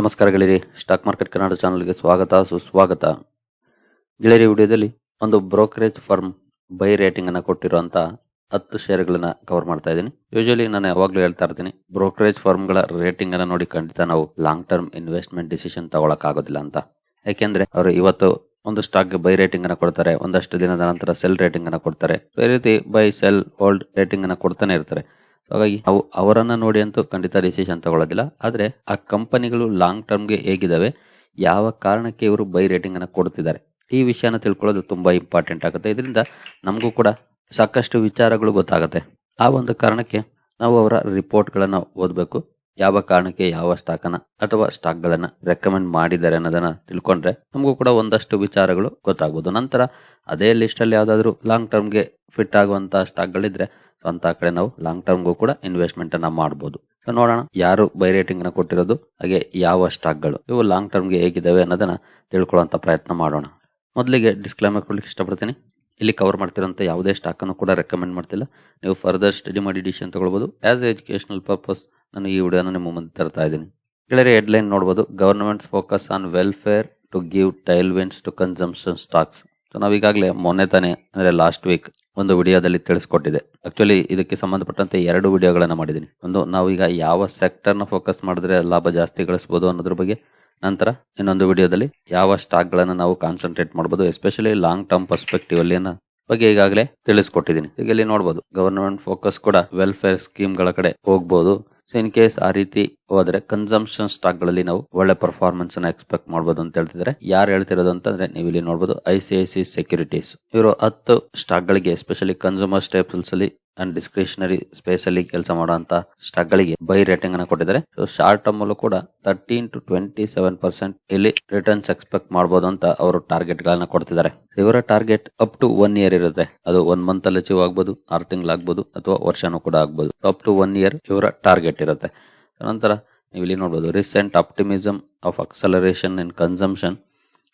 ನಮಸ್ಕಾರ stock market Kannada ಚಾನಲ್ಗೆ ಸ್ವಾಗತ, ಸುಸ್ವಾಗತ. ಗೆಳೆಯರಿ ವಿಡಿಯೋದಲ್ಲಿ ಒಂದು ಬ್ರೋಕರೇಜ್ ಫರ್ಮ್ ಬೈ ರೇಟಿಂಗ್ ಅನ್ನು ಕೊಟ್ಟಿರುವಂತ ಹತ್ತು ಶೇರ್ಗಳನ್ನ ಕವರ್ ಮಾಡ್ತಾ ಇದ್ದೀನಿ. ಯೂಶಲಿ ನಾನು ಯಾವಾಗಲೂ ಹೇಳ್ತಾ ಇರ್ತೀನಿ, ಬ್ರೋಕರೇಜ್ ಫರ್ಮ್ಗಳ ರೇಟಿಂಗ್ ಅನ್ನು ನೋಡಿ ಖಂಡಿತ ನಾವು ಲಾಂಗ್ ಟರ್ಮ್ ಇನ್ವೆಸ್ಟ್ಮೆಂಟ್ ಡಿಸಿಷನ್ ತಗೊಳಕ್ ಆಗೋದಿಲ್ಲ ಅಂತ. ಯಾಕೆಂದ್ರೆ ಅವರು ಇವತ್ತು ಒಂದು ಸ್ಟಾಕ್ ಬೈ ರೇಟಿಂಗ್ ಅನ್ನು ಕೊಡ್ತಾರೆ, ಒಂದಷ್ಟು ದಿನದ ನಂತರ ಸೆಲ್ ರೇಟಿಂಗ್ ಅನ್ನು ಕೊಡ್ತಾರೆ. ಈ ರೀತಿ ಬೈ ಸೆಲ್ ಹೋಲ್ಡ್ ರೇಟಿಂಗ್ ಅನ್ನು ಕೊಡ್ತಾನೆ ಇರ್ತಾರೆ. ಹಾಗಾಗಿ ಅವು ಅವರನ್ನ ನೋಡಿ ಅಂತೂ ಖಂಡಿತ ಡಿಸಿಷನ್ ತಗೊಳ್ಳೋದಿಲ್ಲ. ಆದರೆ ಆ ಕಂಪನಿಗಳು ಲಾಂಗ್ ಟರ್ಮ್ಗೆ ಹೇಗಿದ್ದಾವೆ ಯಾವ ಕಾರಣಕ್ಕೆ ಇವರು ಬೈ ರೇಟಿಂಗ್ ಅನ್ನ ಕೊಡ್ತಿದ್ದಾರೆ, ಈ ವಿಷಯನ ತಿಳ್ಕೊಳ್ಳೋದು ತುಂಬಾ ಇಂಪಾರ್ಟೆಂಟ್ ಆಗುತ್ತೆ. ಇದರಿಂದ ನಮಗೂ ಕೂಡ ಸಾಕಷ್ಟು ವಿಚಾರಗಳು ಗೊತ್ತಾಗುತ್ತೆ. ಆ ಒಂದು ಕಾರಣಕ್ಕೆ ನಾವು ಅವರ ರಿಪೋರ್ಟ್ಗಳನ್ನು ಓದಬೇಕು. ಯಾವ ಕಾರಣಕ್ಕೆ ಯಾವ ಸ್ಟಾಕನ್ನ ಅಥವಾ ಸ್ಟಾಕ್ಗಳನ್ನು ರೆಕಮೆಂಡ್ ಮಾಡಿದ್ದಾರೆ ಅನ್ನೋದನ್ನ ತಿಳ್ಕೊಂಡ್ರೆ ನಮಗೂ ಕೂಡ ಒಂದಷ್ಟು ವಿಚಾರಗಳು ಗೊತ್ತಾಗ್ಬೋದು. ನಂತರ ಅದೇ ಲಿಸ್ಟ್ ಅಲ್ಲಿ ಯಾವ್ದಾದ್ರು ಲಾಂಗ್ ಟರ್ಮ್ಗೆ ಫಿಟ್ ಆಗುವಂತಹ ಸ್ಟಾಕ್ಗಳಿದ್ರೆ ಅಂತ ಕಡೆ ನಾವು ಲಾಂಗ್ ಟರ್ಮ್ಗೂ ಕೂಡ ಇನ್ವೆಸ್ಟ್ಮೆಂಟ್ ಅನ್ನ ಮಾಡಬಹುದು ಸೊ ನೋಡೋಣ ಯಾರು ಬೈ ರೇಟಿಂಗ್ನ ಕೊಟ್ಟಿರೋದು, ಹಾಗೆ ಯಾವ ಸ್ಟಾಕ್ಗಳು ಇವು ಲಾಂಗ್ ಟರ್ಮ್ಗೆ ಹೇಗಿದಾವೆ ಅನ್ನೋದನ್ನ ತಿಳ್ಕೊಳ್ಳುವಂತ ಪ್ರಯತ್ನ ಮಾಡೋಣ. ಮೊದಲಿಗೆ ಡಿಸ್ಕ್ಲೈಮರ್ ಕೊಡ್ಲಿಕ್ಕೆ ಇಷ್ಟಪಡ್ತೀನಿ. ಇಲ್ಲಿ ಕವರ್ ಮಾಡ್ತಿರೋಂಥ ಯಾವುದೇ ಸ್ಟಾಕ್ ಅನ್ನು ಕೂಡ ರೆಕಮೆಂಡ್ ಮಾಡ್ತಿಲ್ಲ. ನೀವು ಫರ್ದರ್ ಸ್ಟಡಿ ಮಾಡಿ ಡಿಸಿಷನ್ ತಗೊಳ್ಬಹುದು ಆಸ್ ಎಜುಕೇಶನಲ್ ಪರ್ಪಸ್ ನಾನು ಈ ವಿಡಿಯೋನ ನಿಮ್ಮ ಮುಂದೆ ತರ್ತಾ ಇದ್ದೀನಿ. ಕೆಳಗೆ ಹೆಡ್ಲೈನ್ ನೋಡಬಹುದು government focus on welfare to give tailwinds to consumption stocks so ನಾವೀಗಾಗಲೇ ಮೊನ್ನೆ ತಾನೇ, ಅಂದರೆ ಲಾಸ್ಟ್ ವೀಕ್ ಒಂದು ವಿಡಿಯೋದಲ್ಲಿ ತಿಳಿಸ್ಕೊಟ್ಟಿದೆ. ಆಕ್ಚುಲಿ ಇದಕ್ಕೆ ಸಂಬಂಧಪಟ್ಟಂತೆ ಎರಡು ವಿಡಿಯೋಗಳನ್ನು ಮಾಡಿದ್ದೀನಿ. ಒಂದು, ನಾವು ಈಗ ಯಾವ ಸೆಕ್ಟರ್ನ ಫೋಕಸ್ ಮಾಡಿದ್ರೆ ಲಾಭ ಜಾಸ್ತಿ ಗಳಿಸಬಹುದು ಅನ್ನೋದ್ರ ಬಗ್ಗೆ. ನಂತರ ಇನ್ನೊಂದು ವಿಡಿಯೋದಲ್ಲಿ ಯಾವ ಸ್ಟಾಕ್ಗಳನ್ನು ನಾವು ಕಾನ್ಸಂಟ್ರೇಟ್ ಮಾಡಬಹುದು ಎಸ್ಪೆಷಲಿ ಲಾಂಗ್ ಟರ್ಮ್ ಪರ್ಸ್ಪೆಕ್ಟಿವ್ ಅಲ್ಲಿ ಬಗ್ಗೆ ಈಗಾಗಲೇ ತಿಳಿಸ್ಕೊಟ್ಟಿದ್ದೀನಿ. ಈಗ ಇಲ್ಲಿ ನೋಡಬಹುದು ಗವರ್ನಮೆಂಟ್ ಫೋಕಸ್ ಕೂಡ ವೆಲ್ಫೇರ್ ಸ್ಕೀಮ್ಗಳ ಕಡೆ ಹೋಗ್ಬೋದು. ಸೊ ಇನ್ ಕೇಸ್ ಆ ರೀತಿ ಹೋದ್ರೆ ಕನ್ಸಂಪ್ಷನ್ ಸ್ಟಾಕ್ಗಳಲ್ಲಿ ನಾವು ಒಳ್ಳೆ ಪರ್ಫಾರ್ಮೆನ್ಸ್ ಅನ್ನ ಎಕ್ಸ್ಪೆಕ್ಟ್ ಮಾಡಬಹುದು ಅಂತ ಹೇಳ್ತಿದ್ರೆ. ಯಾರು ಹೇಳ್ತಿರೋದು ಅಂತಂದ್ರೆ ನೀವು ಇಲ್ಲಿ ನೋಡಬಹುದು ಐ ಸಿ ಸೆಕ್ಯೂರಿಟೀಸ್ ಇವರು ಹತ್ತು ಸ್ಟಾಕ್ ಗಳಿಗೆ ಎಸ್ಪೆಷಲಿ ಕನ್ಸೂಮರ್ ಸ್ಟೇಪಲ್ಸ್ ಅಲ್ಲಿ ಅಂಡ್ ಡಿಸ್ಕ್ರಿಷನರಿ ಸ್ಪೇಸ್ ಅಲ್ಲಿ ಕೆಲಸ ಮಾಡುವಂತ ಸ್ಟಾಕ್ ಗಳಿಗೆ ಬೈ ರೇಟಿಂಗ್ ಅನ್ನ ಕೊಟ್ಟಿದ್ದಾರೆ. ಸೊ ಶಾರ್ಟ್ ಟರ್ಮ್ ಅಲ್ಲೂ ಕೂಡ thirteen to twenty seven percent ಇಲ್ಲಿ ರಿಟರ್ನ್ಸ್ ಎಕ್ಸ್ಪೆಕ್ಟ್ ಮಾಡಬಹುದು ಅಂತ ಅವರು ಟಾರ್ಗೆಟ್ ಗಳನ್ನ ಕೊಡ್ತಿದ್ದಾರೆ ಇವರ target up to one year ಇರುತ್ತೆ. ಅದು ಒನ್ ಮಂತ್ ಅಲ್ಲಿ ಅಚೀವ್ ಆಗ್ಬೋದು, ಆರು ತಿಂಗಳಾಗ್ಬೋದು ಅಥವಾ ವರ್ಷನೂ ಕೂಡ ಆಗ್ಬೋದು. ಅಪ್ ಟು ಒನ್ ಇಯರ್ ಇವರ ಟಾರ್ಗೆಟ್ ಇರುತ್ತೆ ನಂತರ ನೀವು ಇಲ್ಲಿ ನೋಡಬಹುದು recent optimism of acceleration in consumption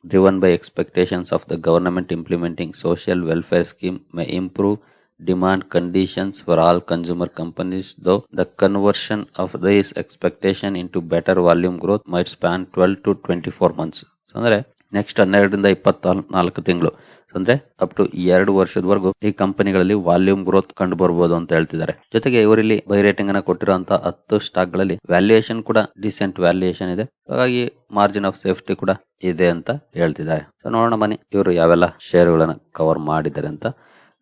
driven by expectations of the government implementing social welfare scheme may improve demand conditions for all consumer companies though the conversion of this expectation into better volume growth might span 12 to 24 months So, ಅಂದ್ರೆ next ಹನ್ನೆರಡರಿಂದ ಇಪ್ಪತ್ನಾಲ್ಕು ತಿಂಗಳು ಅಂದ್ರೆ up to ಎರಡು ವರ್ಷದವರೆಗೂ ಈ ಕಂಪನಿಗಳಲ್ಲಿ volume growth ಕಂಡು ಬರಬಹುದು ಅಂತ ಹೇಳ್ತಿದ್ದಾರೆ. ಜೊತೆಗೆ ಇವರಲ್ಲಿ ಬೈ ರೇಟಿಂಗ್ ಅನ್ನ ಕೊಟ್ಟಿರುವಂತಹ ಹತ್ತು ಸ್ಟಾಕ್ಗಳಲ್ಲಿ ವ್ಯಾಲ್ಯೂಯೇಷನ್ ಕೂಡ ಡಿಸೆಂಟ್ ವ್ಯಾಲ್ಯೂಯೇಷನ್ ಇದೆ. ಹಾಗಾಗಿ ಮಾರ್ಜಿನ್ ಆಫ್ ಸೇಫ್ಟಿ ಕೂಡ ಇದೆ ಅಂತ ಹೇಳ್ತಿದ್ದಾರೆ. ಸೊ ನೋಡೋಣ ಬನ್ನಿ ಇವರು ಯಾವೆಲ್ಲ ಷೇರುಗಳನ್ನ ಕವರ್ ಮಾಡಿದ್ದಾರೆ ಅಂತ.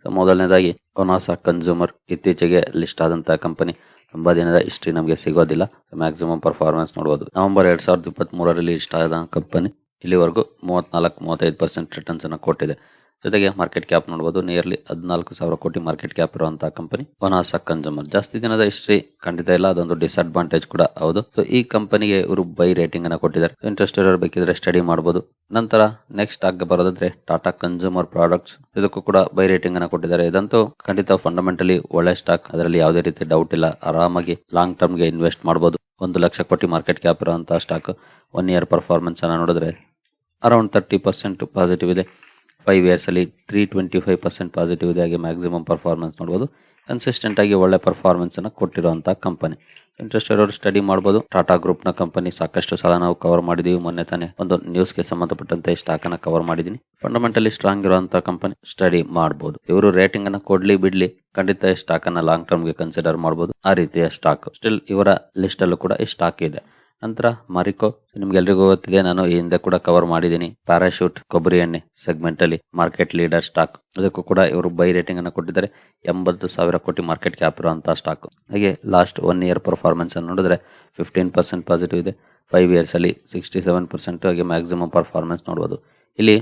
ಮೊದಲನೇದಾಗಿ ಒನಾಸಾ ಕನ್ಸ್ಯೂಮರ್ ಇತ್ತೀಚೆಗೆ ಲಿಸ್ಟ್ ಆದಂತಹ ಕಂಪನಿ ತುಂಬಾ ದಿನದ ಹಿಸ್ಟ್ರಿ ನಮಗೆ ಸಿಗೋದಿಲ್ಲ. ಮ್ಯಾಕ್ಸಿಮಮ್ ಪರ್ಫಾರ್ಮೆನ್ಸ್ ನೋಡಬಹುದು ನವೆಂಬರ್ ಎರಡ್ ಸಾವಿರದ ಇಪ್ಪತ್ತ್ ಮೂರರಲ್ಲಿ ಇಷ್ಟ ಆದ ಕಂಪನಿ ಇಲ್ಲಿವರೆಗೂ ಮೂವತ್ನಾಲ್ಕು, ಮೂವತ್ತೈದು ಪರ್ಸೆಂಟ್ ರಿಟರ್ನ್ಸ್ ಅನ್ನು ಕೊಟ್ಟಿದೆ. ಜೊತೆಗೆ ಮಾರ್ಕೆಟ್ ಕ್ಯಾಪ್ ನೋಡಬಹುದು ನಿಯರ್ಲಿ ಹದಿನಾಲ್ಕು ಸಾವಿರ ಕೋಟಿ ಮಾರ್ಕೆಟ್ ಕ್ಯಾಪ್ ಇರುವಂತಹ ಕಂಪನಿ ಒನಾಸಾ ಕನ್ಸೂಮರ್ ಜಾಸ್ತಿ ದಿನದ ಹಿಸ್ಟ್ರಿ ಖಂಡಿತ ಇಲ್ಲ. ಅದೊಂದು ಡಿಸ್ಅಡ್ವಾಂಟೇಜ್ ಕೂಡ. ಹೌದು. ಸೊ ಈ ಕಂಪನಿಗೆ ಇವರು ಬೈ ರೇಟಿಂಗ್ ಅನ್ನ ಕೊಟ್ಟಿದ್ದಾರೆ. ಇಂಟ್ರೆಸ್ಟ್ ಇರೋರು ಬೇಕಿದ್ರೆ ಸ್ಟಡಿ ಮಾಡಬಹುದು ನಂತರ ನೆಕ್ಸ್ಟ್ ಆಗ ಬರೋದಾದ್ರೆ ಟಾಟಾ ಕನ್ಸ್ಯೂಮರ್ ಪ್ರಾಡಕ್ಟ್ಸ್ ಇದಕ್ಕೂ ಕೂಡ ಬೈ ರೇಟಿಂಗ್ ಅನ್ನ ಕೊಟ್ಟಿದ್ದಾರೆ. ಇದಂತೂ ಖಂಡಿತ ಫಂಡಮೆಂಟಲಿ ಒಳ್ಳೆ ಸ್ಟಾಕ್ ಅದರಲ್ಲಿ ಯಾವುದೇ ರೀತಿ ಡೌಟ್ ಇಲ್ಲ. ಆರಾಮಾಗಿ ಲಾಂಗ್ ಟರ್ಮ್ಗೆ ಇನ್ವೆಸ್ಟ್ ಮಾಡಬಹುದು ಒಂದು ಲಕ್ಷ ಕೋಟಿ ಮಾರ್ಕೆಟ್ ಕ್ಯಾಪ್ ಇರುವಂತಹ ಸ್ಟಾಕ್ ಒನ್ ಇಯರ್ ಪರ್ಫಾರ್ಮೆನ್ಸ್ ಅನ್ನ ನೋಡಿದ್ರೆ ಅರೌಂಡ್ ತರ್ಟಿ ಪರ್ಸೆಂಟ್ ಪಾಸಿಟಿವ್ ಇದೆ. ಫೈವ್ ಇಯರ್ಸ್ ಅಲ್ಲಿ three twenty five percent positive ಇದೆ ಹಾಗೆ ಮ್ಯಾಕ್ಸಿಮಮ್ ಪರ್ಫಾರ್ಮೆನ್ಸ್ ನೋಡಬಹುದು ಕನ್ಸಿಸ್ಟೆಂಟ್ ಆಗಿ ಒಳ್ಳೆ ಪರ್ಫಾರ್ಮೆನ್ಸ್ ಅನ್ನು ಕೊಟ್ಟಿರುವಂತಹ ಕಂಪನಿ ಇಂಟ್ರೆಸ್ಟ್ ಇರೋರು ಸ್ಟಡಿ ಮಾಡಬಹುದು ಟಾಟಾ ಗ್ರೂಪ್ನ ಕಂಪನಿ ಸಾಕಷ್ಟು ಸಲ ನಾವು ಕವರ್ ಮಾಡಿದೀವಿ. ಮೊನ್ನೆ ತಾನೆ ಒಂದು ನ್ಯೂಸ್ಗೆ ಸಂಬಂಧಪಟ್ಟಂತೆ ಸ್ಟಾಕ್ ಅನ್ನ ಕವರ್ ಮಾಡಿದೀನಿ. ಫಂಡಮೆಂಟಲಿ ಸ್ಟ್ರಾಂಗ್ ಇರುವಂತಹ ಕಂಪನಿ ಸ್ಟಡಿ ಮಾಡಬಹುದು ಇವರು ರೇಟಿಂಗ್ ಅನ್ನ ಕೊಡ್ಲಿ ಬಿಡ್ಲಿ ಖಂಡಿತ ಸ್ಟಾಕ್ ಅನ್ನ ಲಾಂಗ್ ಟರ್ಮ್ಗೆ ಕನ್ಸಿಡರ್ ಮಾಡಬಹುದು ಆ ರೀತಿಯ ಸ್ಟಾಕ್ ಸ್ಟಿಲ್ ಇವರ ಲಿಸ್ಟ್ ಅಲ್ಲೂ ಕೂಡ ಈ ಸ್ಟಾಕ್ ಇದೆ. ನಂತರ ಮಾರಿಕೋ, ನಿಮ್ಗೆಲ್ರಿಗೂ ಗೊತ್ತಿದೆ, ನಾನು ಈ ಹಿಂದೆ ಕೂಡ ಕವರ್ ಮಾಡಿದ್ದೀನಿ. ಪ್ಯಾರಾಶೂಟ್ ಕೊಬ್ಬರಿ ಎಣ್ಣೆ ಸೆಗ್ಮೆಂಟ್ ಅಲ್ಲಿ ಮಾರ್ಕೆಟ್ ಲೀಡರ್ ಸ್ಟಾಕ್ ಅದಕ್ಕೂ ಕೂಡ ಇವರು ಬೈ ರೇಟಿಂಗ್ ಅನ್ನು ಕೊಟ್ಟಿದ್ದಾರೆ. ಎಂಬತ್ತು ಸಾವಿರ ಕೋಟಿ ಮಾರ್ಕೆಟ್ ಕ್ಯಾಪ್ ಇರುವಂತಹ ಸ್ಟಾಕ್ ಹಾಗೆ ಲಾಸ್ಟ್ ಒನ್ ಇಯರ್ ಪರ್ಫಾರ್ಮೆನ್ಸ್ ಅನ್ನು ನೋಡಿದ್ರೆ ಫಿಫ್ಟೀನ್ ಪರ್ಸೆಂಟ್ ಪಾಸಿಟಿವ್ ಇದೆ. ಫೈವ್ ಇಯರ್ಸ್ ಅಲ್ಲಿ ಸಿಕ್ಸ್ಟಿ ಸೆವೆನ್ ಪರ್ಸೆಂಟ್ ಹಾಗೆ ಮ್ಯಾಕ್ಸಿಮಮ್ ಪರ್ಫಾರ್ಮೆನ್ಸ್ ನೋಡಬಹುದು ಇಲ್ಲಿ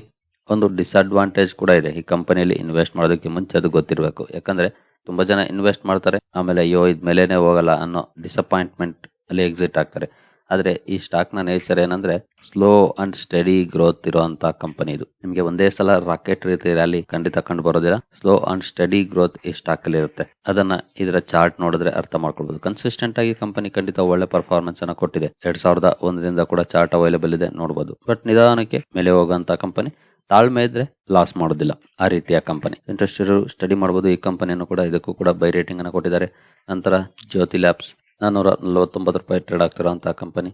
ಒಂದು ಡಿಸ್ಅಡ್ವಾಂಟೇಜ್ ಕೂಡ ಇದೆ. ಈ ಕಂಪನಿಯಲ್ಲಿ ಇನ್ವೆಸ್ಟ್ ಮಾಡೋದಕ್ಕೆ ಮುಂಚೆ ಅದು ಗೊತ್ತಿರಬೇಕು. ಯಾಕಂದ್ರೆ ತುಂಬಾ ಜನ ಇನ್ವೆಸ್ಟ್ ಮಾಡ್ತಾರೆ. ಆಮೇಲೆ ಅಯ್ಯೋ ಇದ್ ಮೇಲೇನೆ ಹೋಗಲ್ಲ ಅನ್ನೋ ಡಿಸಪಾಯಿಂಟ್ಮೆಂಟ್ ಅಲ್ಲಿ ಎಕ್ಸಿಟ್ ಆಗ್ತಾರೆ. ಆದ್ರೆ ಈ ಸ್ಟಾಕ್ನ ನೇಚರ್ ಏನಂದ್ರೆ ಸ್ಲೋ ಅಂಡ್ ಸ್ಟಡಿ ಗ್ರೋತ್ ಇರುವಂತಹ ಕಂಪನಿ ಇದು. ನಿಮಗೆ ಒಂದೇ ಸಲ ರಾಕೆಟ್ ರೀತಿ ರ್ಯಾಲಿ ಖಂಡಿತ ಕಂಡು ಬರೋದಿಲ್ಲ. ಸ್ಲೋ ಅಂಡ್ ಸ್ಟಡಿ ಗ್ರೋತ್ ಈ ಸ್ಟಾಕ್ ಅಲ್ಲಿ ಇರುತ್ತೆ. ಅದನ್ನ ಇದರ ಚಾರ್ಟ್ ನೋಡಿದ್ರೆ ಅರ್ಥ ಮಾಡ್ಕೊಳ್ಬಹುದು ಕನ್ಸಿಸ್ಟೆಂಟ್ ಆಗಿ ಕಂಪನಿ ಖಂಡಿತ ಒಳ್ಳೆ ಪರ್ಫಾರ್ಮೆನ್ಸ್ ಅನ್ನ ಕೊಟ್ಟಿದೆ. ಎರಡ್ ಸಾವಿರದ ಒಂದರಿಂದ ಕೂಡ ಚಾರ್ಟ್ ಅವೈಲೇಬಲ್ ಇದೆ ನೋಡಬಹುದು ಬಟ್ ನಿಧಾನಕ್ಕೆ ಮೇಲೆ ಹೋಗುವಂತ ಕಂಪನಿ, ತಾಳ್ಮೆ ಇದ್ರೆ ಲಾಸ್ ಮಾಡೋದಿಲ್ಲ ಆ ರೀತಿಯ ಕಂಪನಿ. ಇಂಟ್ರೆಸ್ಟ್ ಇರೋ ಸ್ಟಡಿ ಮಾಡಬಹುದು ಈ ಕಂಪನಿಯನ್ನು ಕೂಡ ಇದಕ್ಕೂ ಕೂಡ ಬೈ ರೇಟಿಂಗ್ ಅನ್ನು ಕೊಟ್ಟಿದ್ದಾರೆ. ನಂತರ ಜ್ಯೋತಿ ಲ್ಯಾಬ್ಸ್ ನಾನ್ನೂರ ನಲವತ್ತೊಂಬತ್ತು ರೂಪಾಯಿ ಟ್ರೇಡ್ ಆಗ್ತಿರುವಂತಹ ಕಂಪನಿ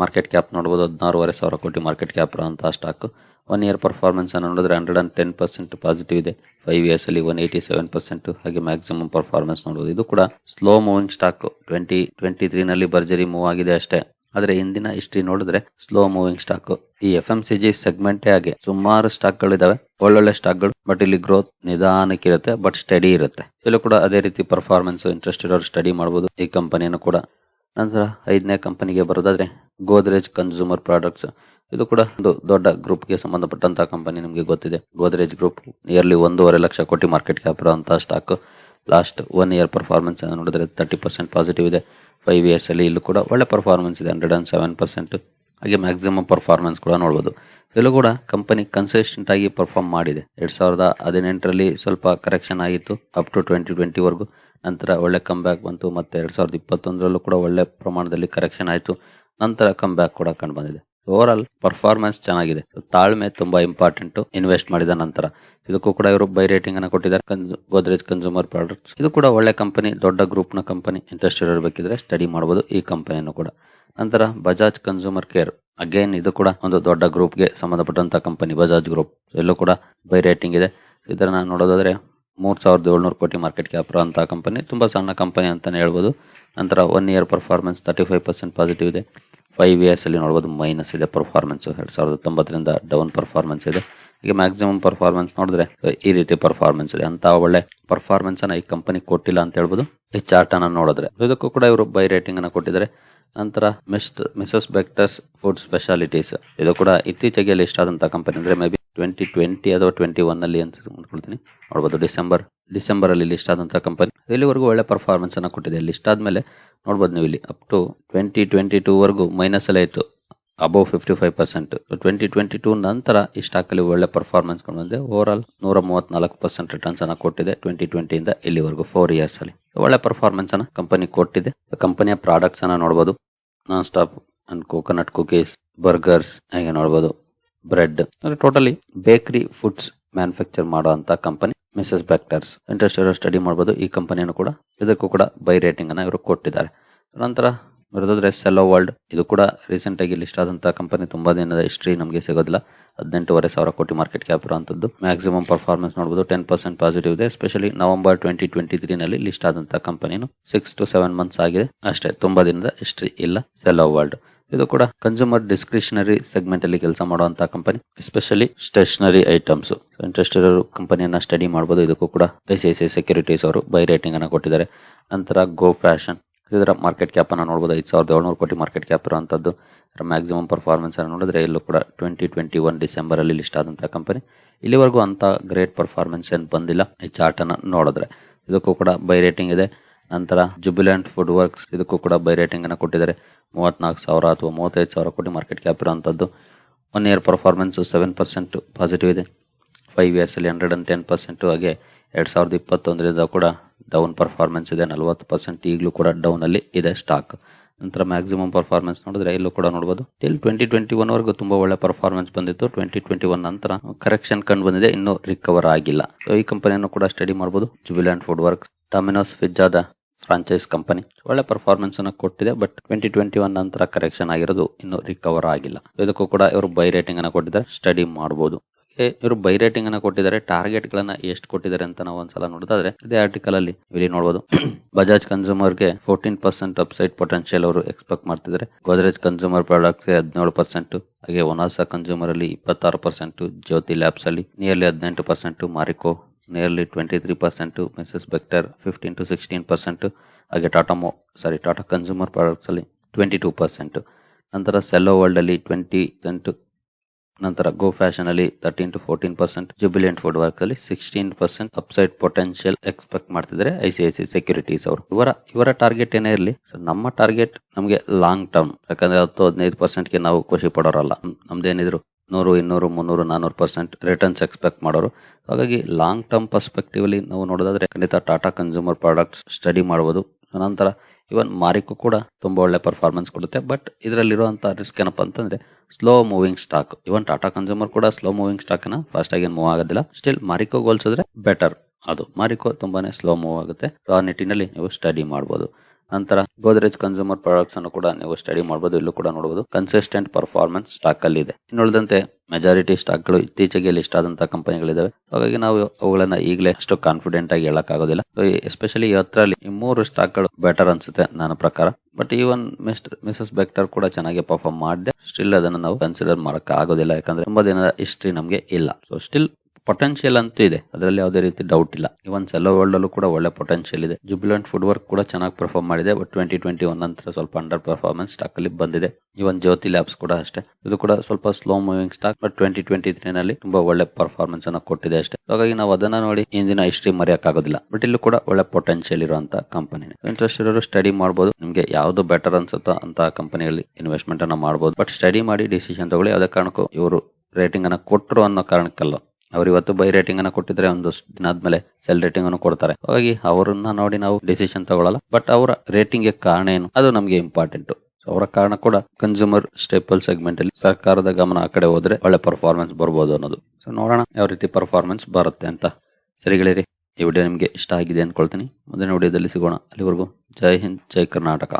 ಮಾರ್ಕೆಟ್ ಕ್ಯಾಪ್ ನೋಡ್ಬೋದು, ಹದಿನಾರೂವರೆ ಸಾವಿರ ಕೋಟಿ ಮಾರ್ಕೆಟ್ ಕ್ಯಾಪ್ ಅಂತ ಸ್ಟಾಕ್ ಒನ್ ಇಯರ್ ಪರ್ಫಾರ್ಮೆನ್ಸ್ ಅನ್ನು ನೋಡಿದ್ರೆ hundred and ten percent positive ಇದೆ. ಫೈವ್ ಇಯರ್ಸ್ ಅಲ್ಲಿ ಒನ್ ಏಯ್ಟಿ ಸೆವೆನ್ ಪರ್ಸೆಂಟ್ ಹಾಗೆ ಮ್ಯಾಕ್ಸಿಮಮ್ ಪರ್ಫಾರ್ಮೆನ್ಸ್ ನೋಡೋದು ಇದು ಕೂಡ slow moving stock twenty twenty ತ್ರೀನಲ್ಲಿ ಭರ್ಜರಿ ಮೂವ್ ಆಗಿದೆ ಅಷ್ಟೇ. ಆದ್ರೆ ಹಿಂದಿನ ಹಿಸ್ಟ್ರಿ ನೋಡಿದ್ರೆ ಸ್ಲೋ ಮೂವಿಂಗ್ ಸ್ಟಾಕ್ ಈ ಎಫ್ ಎಂ ಸಿ ಜಿ ಸೆಗ್ಮೆಂಟೇ ಹಾಗೆ ಸುಮಾರು ಸ್ಟಾಕ್ ಗಳಿದಾವೆ ಒಳ್ಳೊಳ್ಳೆ ಸ್ಟಾಕ್ಗಳು ಬಟ್ ಇಲ್ಲಿ ಗ್ರೋತ್ ನಿಧಾನಕ್ಕೆ ಇರುತ್ತೆ ಬಟ್ ಸ್ಟಡಿ ಇರುತ್ತೆ. ಇಲ್ಲೂ ಕೂಡ ಅದೇ ರೀತಿ ಪರ್ಫಾರ್ಮೆನ್ಸ್ ಇಂಟ್ರೆಸ್ಟ್ ಇರೋರು ಸ್ಟಡಿ ಮಾಡಬಹುದು ಈ ಕಂಪನಿಯನ್ನು ಕೂಡ. ನಂತರ ಐದನೇ ಕಂಪನಿಗೆ ಬರೋದಾದ್ರೆ ಗೋದ್ರೇಜ್ ಕನ್ಸ್ಯೂಮರ್ ಪ್ರಾಡಕ್ಟ್ಸ್ ಇದು ಕೂಡ ಒಂದು ದೊಡ್ಡ ಗ್ರೂಪ್ಗೆ ಸಂಬಂಧಪಟ್ಟಂತಹ ಕಂಪನಿ ನಿಮಗೆ ಗೊತ್ತಿದೆ. ಗೋದ್ರೇಜ್ ಗ್ರೂಪ್ ನಿಯರ್ಲಿ ಒಂದೂವರೆ ಲಕ್ಷ ಕೋಟಿ ಮಾರ್ಕೆಟ್ ಕ್ಯಾಪ್ ಇರುವಂತಹ stock last one year performance ನೋಡಿದ್ರೆ ತರ್ಟಿ ಪರ್ಸೆಂಟ್ ಪಾಸಿಟಿವ್ ಇದೆ. ಫೈವ್ ಇಯರ್ಸ್ ಅಲ್ಲಿ ಇಲ್ಲೂ ಕೂಡ ಒಳ್ಳೆ ಪರ್ಫಾರ್ಮೆನ್ಸ್ ಇದೆ ಹಂಡ್ರೆಡ್ ಅಂಡ್ ಸೆವೆನ್ ಪರ್ಸೆಂಟ್ ಹಾಗೆ ಮ್ಯಾಕ್ಸಿಮಮ್ ಪರ್ಫಾರ್ಮೆನ್ಸ್ ಕೂಡ ನೋಡಬಹುದು ಇಲ್ಲೂ ಕೂಡ ಕಂಪನಿ ಕನ್ಸಿಸ್ಟೆಂಟ್ ಆಗಿ ಪರ್ಫಾರ್ಮ್ ಮಾಡಿದೆ. ಎರಡ್ ಸಾವಿರದ ಹದಿನೆಂಟರಲ್ಲಿ ಸ್ವಲ್ಪ ಕರೆಕ್ಷನ್ ಆಗಿತ್ತು ಅಪ್ ಟು ಟ್ವೆಂಟಿ ಟ್ವೆಂಟಿ ವರೆಗೂ. ನಂತರ ಒಳ್ಳೆ ಕಮ್ ಬ್ಯಾಕ್ ಬಂತು, ಮತ್ತೆ ಎರಡ್ ಸಾವಿರದ ಇಪ್ಪತ್ತೊಂದರಲ್ಲೂ ಕೂಡ ಒಳ್ಳೆ ಪ್ರಮಾಣದಲ್ಲಿ ಕರೆಕ್ಷನ್ ಆಯಿತು. ನಂತರ ಕಮ್ ಬ್ಯಾಕ್ ಕೂಡ ಕಂಡು ಬಂದಿದೆ. ಓವರ್ ಆಲ್ ಪರ್ಫಾರ್ಮೆನ್ಸ್ ಚೆನ್ನಾಗಿದೆ. ತಾಳ್ಮೆ ತುಂಬಾ ಇಂಪಾರ್ಟೆಂಟ್ ಇನ್ವೆಸ್ಟ್ ಮಾಡಿದ ನಂತರ. ಇದಕ್ಕೂ ಕೂಡ ಇವರು ಬೈ ರೇಟಿಂಗ್ ಅನ್ನು ಕೊಟ್ಟಿದ್ದಾರೆ. ಗೋದ್ರೇಜ್ ಕನ್ಸೂಮರ್ ಪ್ರಾಡಕ್ಟ್ಸ್ ಇದು ಕೂಡ ಒಳ್ಳೆ ಕಂಪನಿ ದೊಡ್ಡ ಗ್ರೂಪ್ನ ಕಂಪನಿ ಇಂಟ್ರೆಸ್ಟ್ ಇರಬೇಕಿದ್ರೆ ಸ್ಟಡಿ ಮಾಡಬಹುದು ಈ ಕಂಪನಿಯನ್ನು ಕೂಡ. ನಂತರ ಬಜಾಜ್ ಕನ್ಸೂಮರ್ ಕೇರ್ ಅಗೇನ್ ಇದು ಕೂಡ ಒಂದು ದೊಡ್ಡ ಗ್ರೂಪ್ಗೆ ಸಂಬಂಧಪಟ್ಟಂತ ಕಂಪನಿ ಬಜಾಜ್ ಗ್ರೂಪ್ ಎಲ್ಲೂ ಕೂಡ ಬೈ ರೇಟಿಂಗ್ ಇದೆ. ಇದನ್ನ ನೋಡೋದಾದ್ರೆ ಮೂರ್ ಸಾವಿರದ ಏಳ್ನೂರು ಕೋಟಿ ಮಾರ್ಕೆಟ್ ಕ್ಯಾಪ್ ಅಂತ ಕಂಪನಿ ತುಂಬಾ ಸಣ್ಣ ಕಂಪನಿ ಅಂತಾನೆ ಹೇಳ್ಬೋದು. ನಂತರ one year performance thirty five percent positive ಇದೆ. ಫೈವ್ ಇಯರ್ಸಲ್ಲಿ ನೋಡ್ಬೋದು ಮೈನಸ್ ಇದೆ ಪರ್ಫಾರ್ಮೆನ್ಸು ಎರಡು ಸಾವಿರದ ಹತ್ತೊಂಬತ್ತರಿಂದ ಡೌನ್ ಪರ್ಫಾರ್ಮೆನ್ಸ್ ಇದೆ. ಈಗ ಮ್ಯಾಕ್ಸಿಮಮ್ ಪರ್ಫಾರ್ಮೆನ್ಸ್ ನೋಡಿದ್ರೆ ಈ ರೀತಿ ಪರ್ಫಾರ್ಮೆನ್ಸ್ ಇದೆ. ಅಂತ ಒಳ್ಳೆ ಪರ್ಫಾರ್ಮೆನ್ಸ್ ಅನ್ನ ಈ ಕಂಪನಿ ಕೊಟ್ಟಿಲ್ಲ ಅಂತ ಹೇಳ್ಬೋದು. ಈ ಚಾರ್ಟ್ ಅನ್ನ ನೋಡಿದ್ರೆ. ಇದಕ್ಕೂ ಕೂಡ ಇವರು ಬೈ ರೇಟಿಂಗ್ ಅನ್ನ ಕೊಟ್ಟಿದ್ದಾರೆ. ನಂತರ ಮಿಸ್ಟ್ ಮಿಸಸ್ ಬೆಕ್ಟರ್ಸ್ ಫುಡ್ ಸ್ಪೆಷಾಲಿಟೀಸ್ ಇದು ಕೂಡ ಇತ್ತೀಚೆಗೆ ಲಿಸ್ಟ್ ಆದಂತಹ ಕಂಪನಿ ಅಂದ್ರೆ ಮೇ ಬಿ ಟ್ವೆಂಟಿ ಟ್ವೆಂಟಿ ಅಥವಾ ಟ್ವೆಂಟಿ ಒನ್ ಅಲ್ಲಿ ಅಂತ ಅಂದ್ಕೊಳ್ತೀನಿ. ನೋಡಬಹುದು ಡಿಸೆಂಬರ್ ಡಿಸೆಂಬರ್ ಅಲ್ಲಿ ಲಿಸ್ಟ್ ಆದಂತಹ ಕಂಪನಿ ಇಲ್ಲಿವರೆಗೂ ಒಳ್ಳೆ ಪರ್ಫಾರ್ಮೆನ್ಸ್ ಅನ್ನ ಕೊಟ್ಟಿದೆ. ಲಿಸ್ಟ್ ಆದ್ಮೇಲೆ ನೋಡ್ಬೋದು ನೀವು ಇಲ್ಲಿ up to twenty twenty two ವರೆಗೂ ಮೈನಸ್ ಅಲ್ಲೇ ಇತ್ತು. Above fifty five percent twenty twenty two ನಂತರ ಈ ಸ್ಟಾಕ್ ಅಲ್ಲಿ ಒಳ್ಳೆ ಪರ್ಫಾರ್ಮೆನ್ಸ್ ಕಂಡು ಬಂದಿದೆ. ಓವರ್ ಆಲ್ ನೂರ ಮೂವತ್ನಾಲ್ಕು ಪರ್ಸೆಂಟ್ ರಿಟರ್ನ್ಸ್ ಅನ್ನ ಕೊಟ್ಟಿದೆ ಟ್ವೆಂಟಿ ಟ್ವೆಂಟಿಯಿಂದ ಇಲ್ಲಿವರೆಗೂ ಫೋರ್ ಇಯರ್ಸ್ ಅಲ್ಲಿ. ಒಳ್ಳೆ ಪರ್ಫಾರ್ಮೆನ್ಸ್ ಅನ್ನ ಕಂಪನಿ ಕೊಟ್ಟಿದೆ. ಕಂಪನಿಯ ಪ್ರಾಡಕ್ಟ್ಸ್ ಅನ್ನ ನೋಡಬಹುದು non stop and coconut cookies burgers ಹಾಗೆ ನೋಡಬಹುದು ಬ್ರೆಡ್ ಅಂದ್ರೆ ಟೋಟಲಿ ಬೇಕರಿ ಫುಡ್ಸ್ ಮ್ಯಾನುಫ್ಯಾಕ್ಚರ್ ಮಾಡುವಂತ company Mrs Bectors interest study ಮಾಡಬಹುದು ಈ ಕಂಪನಿಯನ್ನು ಕೂಡ. ಇದಕ್ಕೂ ಕೂಡ ಬೈ ರೇಟಿಂಗ್ ಅನ್ನ ಇವರು ಕೊಟ್ಟಿದ್ದಾರೆ. ನಂತರ ಬರೋದಾದ್ರೆ ಎಲ್ಲೋ ವರ್ಲ್ಡ್ ಇದು ಕೂಡ ರೀಸೆಂಟ್ ಆಗಿ ಲಿಸ್ಟ್ ಆದಂತಹ ಕಂಪನಿ ತುಂಬಾ ದಿನದ ಹಿಸ್ಟ್ರಿ ನಮಗೆ ಸಿಗೋದಿಲ್ಲ. ಹದಿನೆಂಟುವರೆ ಸಾವಿರ ಕೋಟಿ ಮಾರ್ಕೆಟ್ ಕ್ಯಾಪ್ ಇರುವಂತದ್ದು. ಮ್ಯಾಕ್ಸಿಮಮ್ ಪರ್ಫಾರ್ಮೆನ್ಸ್ ನೋಡಬಹುದು ಟೆನ್ ಪರ್ಸೆಂಟ್ ಪಾಸಿಟಿವ್ ಇದೆ. Especially November twenty twenty three ನಲ್ಲಿ ಲಿಸ್ಟ್ ಆದಂತಹ ಕಂಪನಿನು ಸಿಕ್ಸ್ ಟು ಸೆವೆನ್ ಮಂತ್ಸ್ ಆಗಿದೆ. ಅಷ್ಟೇ, ತುಂಬಾ ದಿನದ ಹಿಸ್ಟ್ರಿ ಇಲ್ಲ. ಸೆಲ್ಲೋ ವರ್ಲ್ಡ್ ಇದು ಕೂಡ ಕನ್ಸ್ಯೂಮರ್ ಡಿಸ್ಕ್ರಿಷನರಿ ಸೆಗ್ಮೆಂಟ್ ಅಲ್ಲಿ ಕೆಲಸ ಮಾಡುವಂತಹ company especially stationery items interest ಇರೋರು ಕಂಪನಿಯನ್ನ ಸ್ಟಡಿ ಮಾಡಬಹುದು ಇದಕ್ಕೂ ಕೂಡ ಐ ಸಿ ಸೆಕ್ಯೂರಿಟೀಸ್ ಅವರು ಬೈ ರೇಟಿಂಗ್ ಅನ್ನ ಕೊಟ್ಟಿದ್ದಾರೆ. ನಂತರ ಗೋ ಫ್ಯಾಷನ್ ಇದರ ಮಾರ್ಕೆಟ್ ಕ್ಯಾಪ್ ನೋಡ್ಬೋದು. ಐದು ಸಾವಿರದ ಏಳ್ನೂರು ಕೋಟಿ ಮಾರ್ಕೆಟ್ ಕ್ಯಾಪ್ ಇರುವಂಥದ್ದು ಇದರ ಮ್ಯಾಕ್ಸಿಮಮ್ ಪರ್ಫಾರ್ಮೆನ್ಸ್ ಅನ್ನು ನೋಡಿದ್ರೆ ಇಲ್ಲೂ ಕೂಡ ಟ್ವೆಂಟಿ ಟ್ವೆಂಟಿ ಒನ್ ಡಿಸೆಂಬರಲ್ಲಿ ಲಿಸ್ಟ್ ಆದಂಥ ಕಂಪನಿ ಇಲ್ಲಿವರೆಗೂ ಅಂಥ ಗ್ರೇಟ್ ಪರ್ಫಾರ್ಮೆನ್ಸ್ ಏನು ಬಂದಿಲ್ಲ. ಈ ಚಾರ್ಟನ್ನು ನೋಡಿದ್ರೆ. ಇದಕ್ಕೂ ಕೂಡ ಬೈ ರೇಟಿಂಗ್ ಇದೆ. ನಂತರ ಜುಬಿಲೆಂಟ್ ಫುಡ್ ವರ್ಕ್ಸ್ ಇದಕ್ಕೂ ಕೂಡ ಬೈ ರೇಟಿಂಗನ್ನು ಕೊಟ್ಟಿದ್ದಾರೆ. ಮೂವತ್ನಾಲ್ಕು ಸಾವಿರ ಅಥವಾ ಮೂವತ್ತೈದು ಸಾವಿರ ಕೋಟಿ ಮಾರ್ಕೆಟ್ ಕ್ಯಾಪ್ ಇರುವಂಥದ್ದು one year performance seven percent positive ಇದೆ. ಫೈವ್ ಇಯರ್ಸಲ್ಲಿ ಹಂಡ್ರೆಡ್ ಆ್ಯಂಡ್ ಟೆನ್ ಪರ್ಸೆಂಟು ಹಾಗೆ ಎರಡು ಸಾವಿರದ ಇಪ್ಪತ್ತೊಂದರಿಂದ ಕೂಡ ಡೌನ್ ಪರ್ಫಾರ್ಮೆನ್ಸ್ ಇದೆ. ನಲವತ್ತು ಪರ್ಸೆಂಟ್ ಈಗಲೂ ಕೂಡ ಡೌನ್ ಅಲ್ಲಿ ಇದೆ ಸ್ಟಾಕ್ ನಂತರ ಮ್ಯಾಕ್ಸಿಮಮ್ ಪರ್ಫಾರ್ಮೆನ್ಸ್ ನೋಡಿದ್ರೆ ಇಲ್ಲೂ ಕೂಡ ನೋಡಬಹುದು ಟಿಲ್ ಟ್ವೆಂಟಿ ಟ್ವೆಂಟಿ ಒನ್ ವರೆಗೂ ತುಂಬಾ ಒಳ್ಳೆ ಪರ್ಫಾರ್ಮೆನ್ಸ್ ಬಂದಿತ್ತು. ಟ್ವೆಂಟಿ ಟ್ವೆಂಟಿ ಒನ್ ನಂತರ ಕರೆಕ್ಷನ್ ಕಂಡು ಬಂದಿದೆ. ಇನ್ನೂ ರಿಕವರ್ ಆಗಿಲ್ಲ. ಸೊ ಈ ಕಂಪನಿಯನ್ನು ಕೂಡ ಸ್ಟಡಿ ಮಾಡಬಹುದು ಜುಬಿಲ್ಯಾಂಡ್ ಫುಡ್ ವರ್ಕ್ಸ್ ಡಾಮಿನೋಸ್ ಫಿಜ್ಜಾದ ಫ್ರಾಂಚೈಸ್ ಕಂಪನಿ ಒಳ್ಳೆ ಪರ್ಫಾರ್ಮೆನ್ಸ್ ಅನ್ನು ಕೊಟ್ಟಿದೆ ಬಟ್ ಟ್ವೆಂಟಿ ಟ್ವೆಂಟಿ ಒನ್ ನಂತರ ಕರೆಕ್ಷನ್ ಆಗಿರೋದು ಇನ್ನು ರಿಕವರ್ ಆಗಿಲ್ಲ. ಇದಕ್ಕೂ ಕೂಡ ಇವರು ಬೈ ರೇಟಿಂಗ್ ಅನ್ನು ಕೊಟ್ಟಿದ್ದಾರೆ. ಸ್ಟಡಿ ಮಾಡಬಹುದು ಇವರು ಬೈ ರೇಟಿಂಗ್ ಅನ್ನ ಕೊಟ್ಟಿದ್ದಾರೆ, ಟಾರ್ಗೆಟ್ ಗಳನ್ನ ಎಷ್ಟು ಕೊಟ್ಟಿದ್ದಾರೆ ಅಂತ ನಾವು ಒಂದ್ಸಲ ನೋಡಿದ್ರೆ ಇದೇ ಆರ್ಟಿಕಲ್ ಅಲ್ಲಿ ಇಲ್ಲಿ ನೋಡಬಹುದು ಬಜಾಜ್ ಕನ್ಸ್ಯೂಮರ್ಗೆ ಫೋರ್ಟೀನ್ ಪರ್ಸೆಂಟ್ ಅಪ್ಸೈಡ್ ಪೊಟೆನ್ಶಿಯಲ್ ಅವರು ಎಕ್ಸ್ಪೆಕ್ಟ್ ಮಾಡ್ತಿದ್ದಾರೆ. ಗೋದ್ರೇಜ್ ಕನ್ಸ್ಯೂಮರ್ ಪ್ರಾಡಕ್ಟ್ಗೆ ಹದಿನೇಳು ಪರ್ಸೆಂಟ್ ಹಾಗೆ ಒನಾಸಾ ಕನ್ಸ್ಯೂಮರ್ ಅಲ್ಲಿ ಇಪ್ಪತ್ತಾರು ಪರ್ಸೆಂಟ್ ಜ್ಯೋತಿ ಲ್ಯಾಬ್ಸ್ ಅಲ್ಲಿ ನಿಯರ್ಲಿ ಹದಿನೆಂಟು percent Marico nearly twenty three percent Mrs Bector fifteen to sixteen percent ಹಾಗೆ ಟಾಟಾ ಮೋ ಸಾರಿ ಟಾಟಾ ಕನ್ಸ್ಯೂಮರ್ ಪ್ರಾಡಕ್ಟ್ಸ್ ಅಲ್ಲಿ ಟ್ವೆಂಟಿ ಟೂ ಪರ್ಸೆಂಟ್ ನಂತರ ಸೆಲ್ಲೋ ವರ್ಲ್ಡ್ ಅಲ್ಲಿ ಟ್ವೆಂಟಿ ನಂತರ ಗೋ ಫ್ಯಾಷನ್ ಅಲ್ಲಿ thirteen to fourteen percent Jubilant food work ಅಲ್ಲಿ sixteen percent upside potential expect ಮಾಡ್ತಿದ್ರೆ I C I C securities ಅವರು. ಇವರ ಇವರ ಟಾರ್ಗೆಟ್ ಏನೇ ಇರಲಿ ನಮ್ಮ ಟಾರ್ಗೆಟ್ ನಮಗೆ ಲಾಂಗ್ ಟರ್ಮ್ ಯಾಕಂದ್ರೆ ಹತ್ತು ಹದಿನೈದು ಪರ್ಸೆಂಟ್ಗೆ ನಾವು ಖುಷಿ ಪಡೋರಲ್ಲ. ನಮ್ದೇನಿದ್ರು ನೂರು, ಇನ್ನೂರು, ಮುನ್ನೂರು, ನಾನೂರು ಪರ್ಸೆಂಟ್ ರಿಟರ್ನ್ಸ್ ಎಕ್ಸ್ಪೆಕ್ಟ್ ಮಾಡೋರು. ಹಾಗಾಗಿ ಲಾಂಗ್ ಟರ್ಮ್ ಪರ್ಸ್ಪೆಕ್ಟಿವ್ ಅಲ್ಲಿ ನಾವು ನೋಡೋದಾದ್ರೆ ಖಂಡಿತ ಟಾಟಾ ಕನ್ಸ್ಯೂಮರ್ ಪ್ರಾಡಕ್ಟ್ಸ್ ಸ್ಟಡಿ ಮಾಡಬಹುದು ನಂತರ ಇವನ್ ಮಾರಿಕು ಕೂಡ ತುಂಬಾ ಒಳ್ಳೆ ಪರ್ಫಾರ್ಮೆನ್ಸ್ ಕೊಡುತ್ತೆ. ಬಟ್ ಇದರಲ್ಲಿರುವಂತ ರಿಸ್ಕ್ ಏನಪ್ಪ ಅಂತಂದ್ರೆ slow moving stock even Tata consumer ಕೂಡ ಸ್ಲೋ ಮೂವಿಂಗ್ ಸ್ಟಾಕ್ನ ಫಾಸ್ಟ್ ಆಗಿ ಮೂವ್ ಆಗೋದಿಲ್ಲ. ಸ್ಟಿಲ್ ಮಾರಿಕೋ ಹೋಲಿಸಿದ್ರೆ ಬೆಟರ್ ಅದು ಮಾರಿಕೋ ತುಂಬಾನೇ ಸ್ಲೋ ಮೂವ್ ಆಗುತ್ತೆ. ಆ ನಿಟ್ಟಿನಲ್ಲಿ ನೀವು ಸ್ಟಡಿ ಮಾಡಬಹುದು ನಂತರ ಗೋದ್ರೇಜ್ ಕನ್ಸ್ಯೂಮರ್ ಪ್ರಾಡಕ್ಟ್ಸ್ ಅನ್ನು ಕೂಡ ನೀವು ಸ್ಟಡಿ ಮಾಡಬಹುದು ಇಲ್ಲೂ ಕೂಡ ನೋಡಬಹುದು ಕನ್ಸಿಸ್ಟೆಂಟ್ ಪರ್ಫಾರ್ಮೆನ್ಸ್ ಸ್ಟಾಕ್ ಅಲ್ಲಿ ಇದೆ. ಇನ್ನುಳಿದಂತೆ ಮೆಜಾರಿಟಿ ಸ್ಟಾಕ್ಗಳು ಇತ್ತೀಚೆಗೆ ಲಿಸ್ಟ್ ಆದಂತಹ ಕಂಪನಿಗಳಿದಾವೆ. ಹಾಗಾಗಿ ನಾವು ಅವುಗಳನ್ನ ಈಗಲೇ ಅಷ್ಟು ಕಾನ್ಫಿಡೆಂಟ್ ಆಗಿ ಹೇಳಕ್ ಆಗೋದಿಲ್ಲ ಎಸ್ಪೆಷಲಿ ಹತ್ರ ಈ ಮೂರು ಸ್ಟಾಕ್ಗಳು ಬೆಟರ್ ಅನ್ಸುತ್ತೆ ನನ್ನ ಪ್ರಕಾರ. But even mister Mrs Bector ಕೂಡ ಚೆನ್ನಾಗಿ ಪರ್ಫಾರ್ಮ್ ಮಾಡಿದೆ. ಸ್ಟಿಲ್ ಅದನ್ನ ನಾವು ಕನ್ಸಿಡರ್ ಮಾಡಕ್ ಆಗೋದಿಲ್ಲ ಯಾಕಂದ್ರೆ ತುಂಬಾ ದಿನದ ಹಿಸ್ಟ್ರಿ ನಮಗೆ ಇಲ್ಲ. ಸೊ ಸ್ಟಿಲ್ ಪೊಟೆನ್ಶಿಯಲ್ ಅಂತೂ ಇದೆ. ಅದರಲ್ಲಿ ಯಾವುದೇ ರೀತಿ ಡೌಟ್ ಇಲ್ಲ. ಇವನ್ ಸೆಲ್ಲೋ ವರ್ಲ್ಡ್ ಅಲ್ಲೂ ಕೂಡ ಒಳ್ಳೆ ಪೊಟೆನ್ಶಿಯಲ್ ಇದೆ. ಜುಬಿಲೆಂಟ್ ಫುಡ್ ವರ್ಕ್ ಕೂಡ ಚೆನ್ನಾಗಿ ಪರ್ಫಾರ್ಮ್ ಮಾಡಿದೆ. ಬಟ್ ಟ್ವೆಂಟಿ ಟ್ವೆಂಟಿ ಒನ್ ನಂತರ ಸ್ವಲ್ಪ ಅಂಡರ್ ಪರ್ಫಾರ್ಮೆನ್ಸ್ ಸ್ಟಾಕ್ ಅಲ್ಲಿ ಬಂದಿದೆ. ಇವನ್ ಜ್ಯೋತಿ ಲ್ಯಾಬ್ಸ್ ಕೂಡ ಅಷ್ಟೇ. ಇದು ಕೂಡ ಸ್ವಲ್ಪ slow moving stock but twenty twenty three ನಲ್ಲಿ ತುಂಬಾ ಒಳ್ಳೆ ಪರ್ಫಾರ್ಮೆನ್ಸ್ ಅನ್ನ ಕೊಟ್ಟಿದೆ ಅಷ್ಟೇ. ಹಾಗಾಗಿ ನಾವು ಅದನ್ನ ನೋಡಿ ಇಂದಿನ ಹಿಸ್ಟ್ರಿ ಮರೆಯಕ್ಕಾಗೋದಿಲ್ಲ. ಬಟ್ ಇಲ್ಲೂ ಕೂಡ ಒಳ್ಳೆ ಪೊಟೆನ್ಶಿಯಲ್ ಇರುವಂತ ಕಂಪನಿ ಇಂಟ್ರೆಸ್ಟ್ ಇರೋರು ಸ್ಟಡಿ ಮಾಡಬಹುದು ನಿಮಗೆ ಯಾವ್ದು ಬೆಟರ್ ಅನ್ಸುತ್ತೋ ಅಂತ ಕಂಪನಿಯಲ್ಲಿ ಇನ್ವೆಸ್ಟ್ಮೆಂಟ್ ಅನ್ನ ಮಾಡಬಹುದು ಬಟ್ ಸ್ಟಡಿ ಮಾಡಿ ಡಿಸಿಷನ್ ತಗೊಳ್ಳಿ. ಯಾವುದೇ ಕಾರಣಕ್ಕೂ ಇವರು ರೇಟಿಂಗ್ ಅನ್ನ ಕೊಟ್ಟರು ಅನ್ನೋ ಕಾರಣಕ್ಕಲ್ಲ. ಅವ್ರು ಇವತ್ತು ಬೈ ರೇಟಿಂಗ್ ಅನ್ನ ಕೊಟ್ಟಿದ್ರೆ ಒಂದು ದಿನ ಆದ್ಮೇಲೆ ಸೆಲ್ ರೇಟಿಂಗ್ ಅನ್ನು ಕೊಡ್ತಾರೆ. ಹಾಗಾಗಿ ಅವರನ್ನ ನೋಡಿ ನಾವು ಡಿಸಿಷನ್ ತಗೊಳ್ಳಲ್ಲ. ಬಟ್ ಅವರ ರೇಟಿಂಗ್ಗೆ ಕಾರಣ ಏನು? ಅದು ನಮಗೆ ಇಂಪಾರ್ಟೆಂಟ್ ಅವರ ಕಾರಣ ಕೂಡ ಕನ್ಸ್ಯೂಮರ್ ಸ್ಟೇಪಲ್ ಸೆಗ್ಮೆಂಟ್ ಅಲ್ಲಿ ಸರ್ಕಾರದ ಗಮನ ಆ ಕಡೆ ಹೋದ್ರೆ ಒಳ್ಳೆ ಪರ್ಫಾರ್ಮೆನ್ಸ್ ಬರ್ಬೋದು ಅನ್ನೋದು. ಸೊ ನೋಡೋಣ ಯಾವ ರೀತಿ ಪರ್ಫಾರ್ಮೆನ್ಸ್ ಬರುತ್ತೆ ಅಂತ. ಸರಿಗಳಿರಿ ಈ ವಿಡಿಯೋ ನಿಮಗೆ ಇಷ್ಟ ಆಗಿದೆ ಅನ್ಕೊಳ್ತೀನಿ. ಮುಂದಿನ ವಿಡಿಯೋದಲ್ಲಿ ಸಿಗೋಣ. ಅಲ್ಲಿವರೆಗೂ ಜೈ ಹಿಂದ್, ಜೈ ಕರ್ನಾಟಕ.